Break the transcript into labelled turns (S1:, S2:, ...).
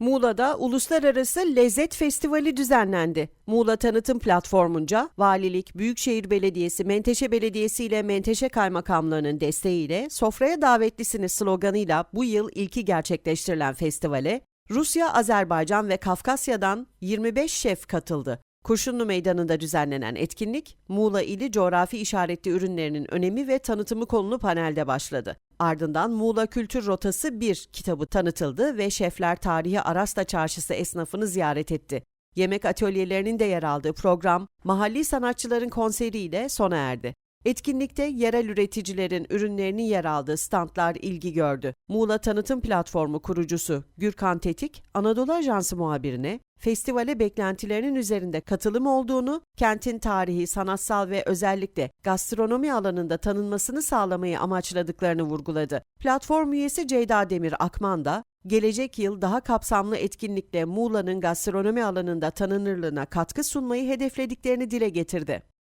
S1: Muğla'da Uluslararası Lezzet Festivali düzenlendi. Muğla Tanıtım Platformu'nca Valilik, Büyükşehir Belediyesi, Menteşe Belediyesi ile Menteşe Kaymakamlığı'nın desteğiyle Sofraya Davetlisiniz sloganıyla bu yıl ilki gerçekleştirilen festivale Rusya, Azerbaycan ve Kafkasya'dan 25 şef katıldı. Kurşunlu Meydanı'nda düzenlenen etkinlik, Muğla ili coğrafi işaretli ürünlerinin önemi ve tanıtımı konulu panelde başladı. Ardından Muğla Kültür Rotası 1 kitabı tanıtıldı ve şefler tarihi Arasta Çarşısı esnafını ziyaret etti. Yemek atölyelerinin de yer aldığı program, mahalli sanatçıların konseriyle sona erdi. Etkinlikte yerel üreticilerin ürünlerinin yer aldığı standlar ilgi gördü. Muğla Tanıtım Platformu kurucusu Gürkan Tetik, Anadolu Ajansı muhabirine festivale beklentilerinin üzerinde katılım olduğunu, kentin tarihi, sanatsal ve özellikle gastronomi alanında tanınmasını sağlamayı amaçladıklarını vurguladı. Platform üyesi Ceyda Demir Akman da, gelecek yıl daha kapsamlı etkinlikle Muğla'nın gastronomi alanında tanınırlığına katkı sunmayı hedeflediklerini dile getirdi.